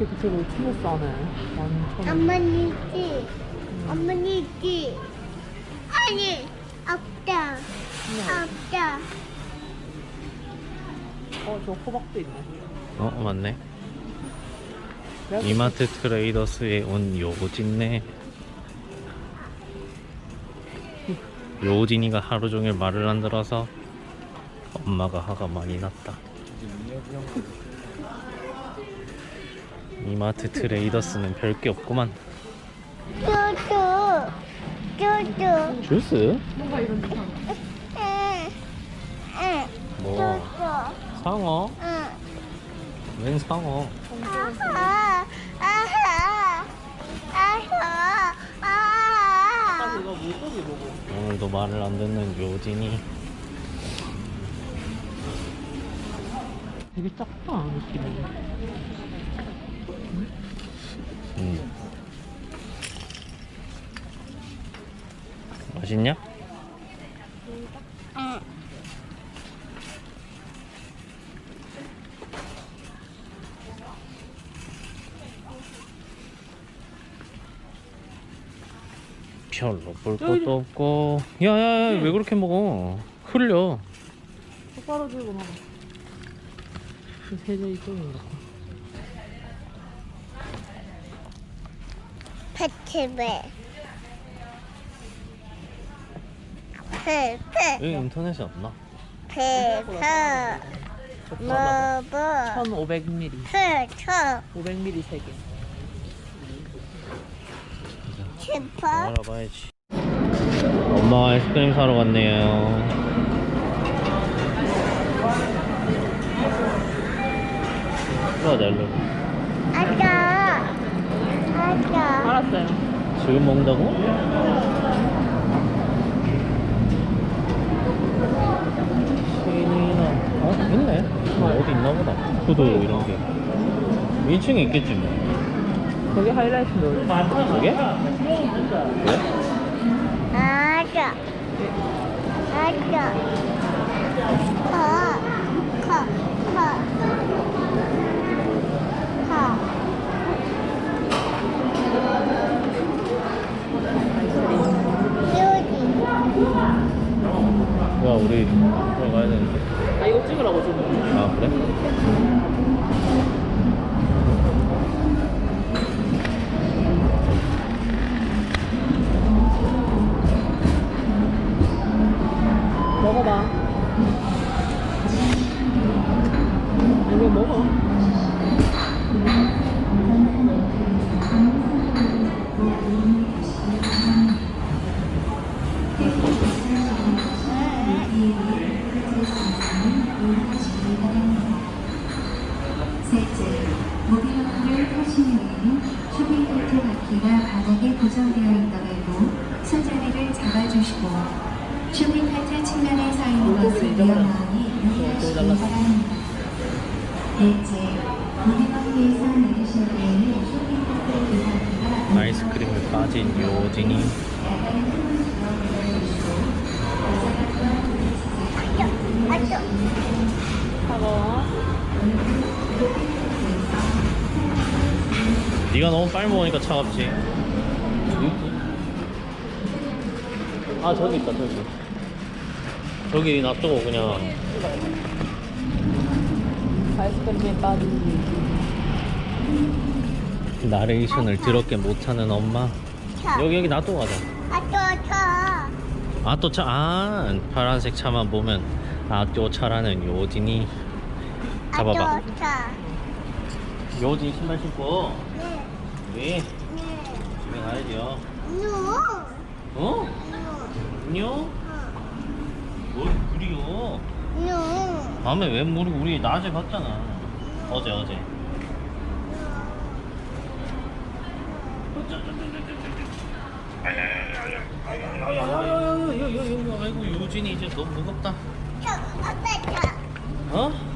이렇게 춤을 싸네. 완전. 엄마는 있지? 엄마는 있지? 아니, 없다. 없다. 어, 저 호박도 있네. 어 맞네 이마트 트레이더스에 온 요진네 요진이가 하루 종일 말을 안 들어서 엄마가 화가 많이 났다 이마트 트레이더스는 별게 없구만 쭈쭈. 쭈쭈. 주스? 응. 응. 뭐 쭈쭈. 상어? 응. 웬 상어? 아하. 아하. 아하. 아하. 이거 물고기 보고. 오늘도 말을 안 듣는 요진이 되게 작다, 느낌이. 음. 맛있냐? 응. 별로 볼 것도 없고 야야야 왜 그렇게 먹어 흘려 똑바로 들고 먹어. 그 세제 이쪽인가? 패티베. 페페. 여기 인터넷이 없나? 페페. 뭐뭐. 1500ml. 페쳐. 500ml 3개. 싶어. 알아봐야지 엄마가 아이스크림 사러 갔네요 이거 날려 아까. 아까. 알았어요. 지금 먹는다고? 신이나 어? 있네 뭐 어디 있나 구두 이런 게 2층에 있겠지 뭐 거기 하이라이트인데. 그게? 그래? 아까. 아까. 커. 커. 커. 커. 야 우리 들어가야 되는데 아, 이거 찍으라고 지금. 아 그래? 먹어봐. 이거 먹어. 바닥에 고정되어 있더라도 손잡이를 잡아주시고 쇼핑카트 측면에 서 있는 것을 위험하니 유의하시기 바랍니다. 넷째, 모빌어플에서 내리실 때에는 쇼핑카트 기사기가 아이스크림에 빠진 요진이. 사과. 네가 너무 빨리 먹으니까 차갑지 아 저기 있다 저기 저기 놔두고 그냥 아이스크림에 빠진 나레이션을 더럽게 못하는 엄마 여기 여기 놔두고 가자 아까 차. 아또차 아 파란색 차만 보면 아또 차라는 요진이 잡아봐 아까 차. 요진이 신발 신고 네. 왜? 네. 집에 가야죠 누. 어? 안녕? 뭘 그리요 누. 밤에 왜 우리 우리 낮에 봤잖아 어제 어제 아이고 유진이 이제 너무 무겁다. 어?